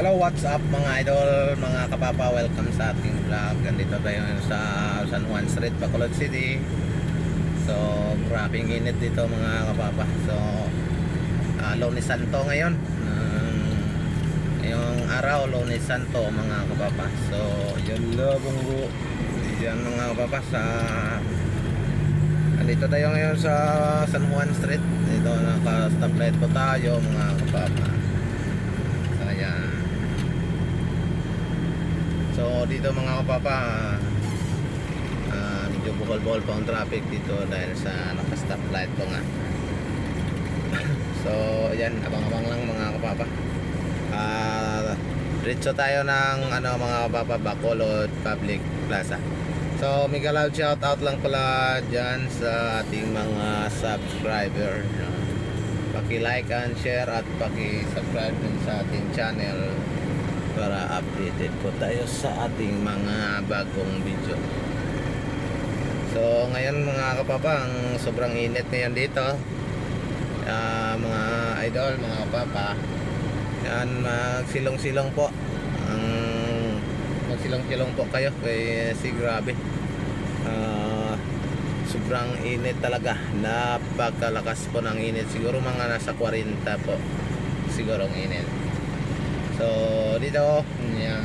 Hello, what's up mga idol, mga kapapa, welcome sa ating vlog. Ganito tayo sa San Juan Street, Bacolod City. So, grabing init dito mga kapapa. So, uh, Lunes Santo ngayon. Um, ngayong araw, Lunes Santo mga kapapa. So, yun labong bro. Yan mga kapapa sa... Andito tayo ngayon sa San Juan Street. Dito naka-stoplight po tayo mga kapapa. Ayan. So dito mga kapapa ah, medyo bukol-bukol pa ang traffic dito dahil sa naka-stoplight po nga. so ayan, abang-abang lang mga kapapa. Ah, diretso tayo ng ano mga kapapa Bacolod Public Plaza. So mega loud shout out lang pala dyan sa ating mga subscriber. Paki-like and share at paki-subscribe din sa ating channel para updated po tayo sa ating mga bagong video. So ngayon mga kapapa, ang sobrang init ngayon dito. Ah, mga idol, mga kapapa. Yan, magsilong-silong po. Ang magsilong-silong po kayo kay si grabe. Ah, sobrang init talaga. Napakalakas po ng init. Siguro mga nasa 40 po. Siguro ang init. So, dito, yan.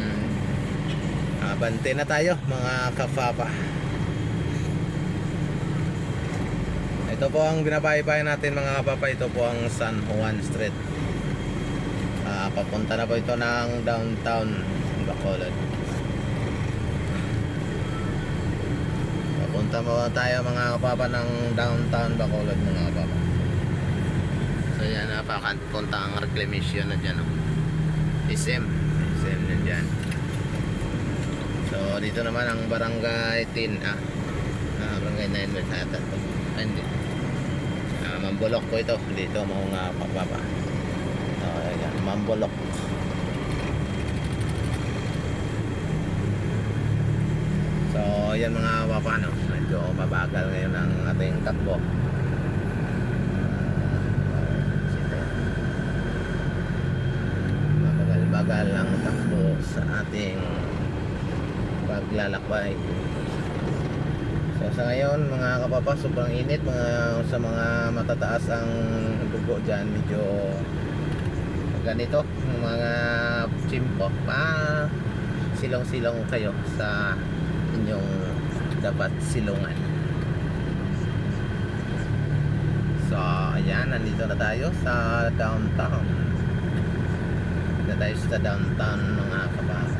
Ah, bante na tayo, mga kapapa. Ito po ang binabaybay natin mga kapapa. Ito po ang San Juan Street. Ah, papunta na po ito ng downtown Bacolod. Papunta mo tayo mga kapapa ng downtown Bacolod mga kapapa. So yan, napapunta ang reclamation na dyan. Oh. SM. SM nandyan so dito naman ang barangay 10 ah, ah barangay 9 with hatan to. Ah, hindi. Ah, mambulok po ito. Dito mga papapa. So ayan mambulok so yan mga papa no medyo mabagal ngayon ang ating takbo mabagal-bagal ang takbo sa ating paglalakbay. So sa ngayon mga kapapa sobrang init mga sa mga matataas ang dugo diyan medyo ganito mga chimpo pa silong-silong kayo sa inyong dapat silungan. So ayan nandito na tayo sa downtown na tayo sa downtown mga kabasa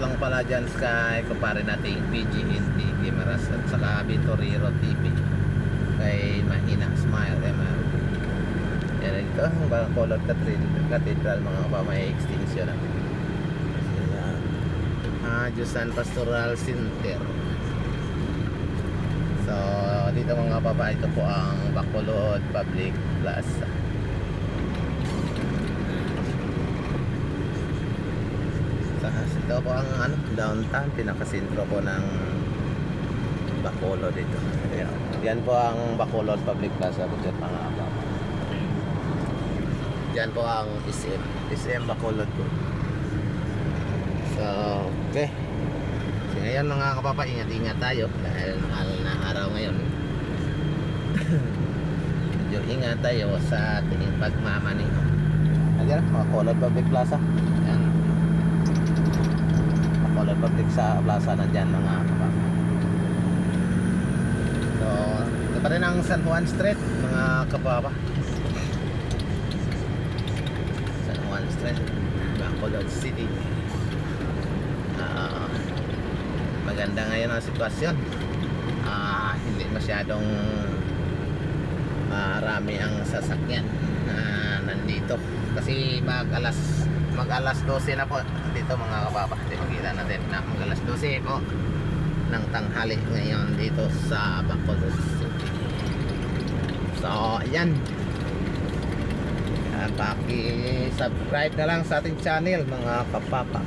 lang pala dyan sa kumpare natin PGN TV Maras at saka Vitoriro TV kay Mahina Smile ML yan ito ang mga color cathedral, mga kabasa may extinction na. Ah, Diyosan Pastoral Center. So dito mga kababa ito po ang Bacolod Public Plaza Sa ito po ang ano, downtown, pinakasentro po ng Bacolod dito. Ayan. Yan po ang Bacolod Public Plaza po dyan kapapa. Yan po ang SM. SM Bacolod po. So, okay. So, ngayon mga kapapa, ingat-ingat tayo dahil mahal na araw ngayon. Medyo ingat tayo sa ating pagmamaneho. Ayan, Bacolod Public Plaza. Bacolod Public sa plaza na dyan mga kapapa. So, ito pa rin ang San Juan Street mga kapapa. San Juan Street, Bacolod City. Ah, maganda ngayon ang sitwasyon. Ah, hindi masyadong marami ang sasakyan na nandito kasi mag alas mag alas 12 na po. Dito mga kababa makita natin na mag alas 12 po ng tanghali ngayon dito sa Bacolod City so ayan uh, paki-subscribe na lang sa ating channel mga kapapa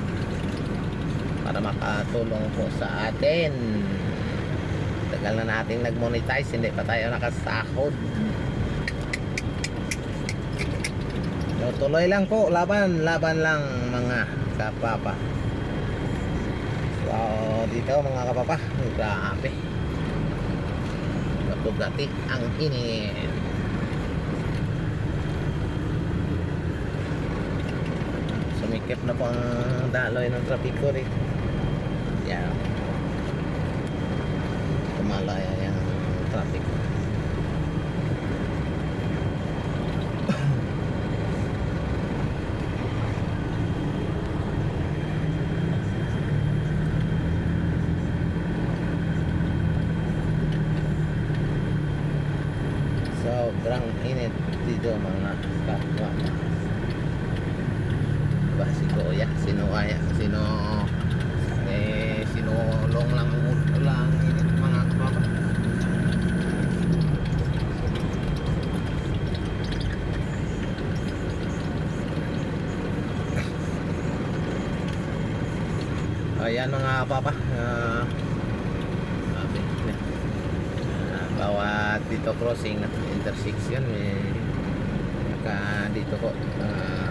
para makatulong po sa atin. Tagal na nating nag-monetize hindi pa tayo nakasahod tuloy lang po, laban, laban lang mga kapapa. So, dito mga kapapa, grabe. Kapugati ang init. Sumikip na po ang daloy ng trapiko rin. Yan. Kumalaya yung traffic. Sobrang init dito mga kapwa. Ba si Kuya, sino kaya, sino eh sinulong lang lang init mga kapwa. Ayan mga papa. ah, sabi, ah, bawat dito crossing ng intersection may naka dito po uh,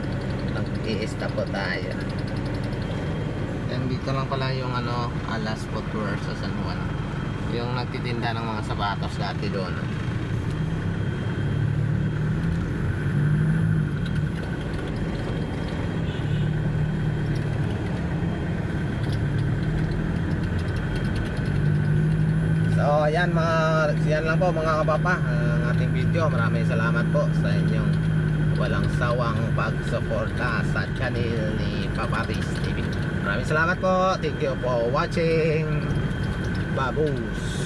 nag-i-stop po tayo. Yan dito lang pala yung ano Alas Footwear sa San Juan. Yung nagtitinda ng mga sapatos dati doon. So ayan mga yan lang po mga kabapa ang ating video. Maraming salamat po sa inyong walang sawang pagsuporta sa channel ni Paparis TV. Maraming salamat po. Thank you for watching. Babus.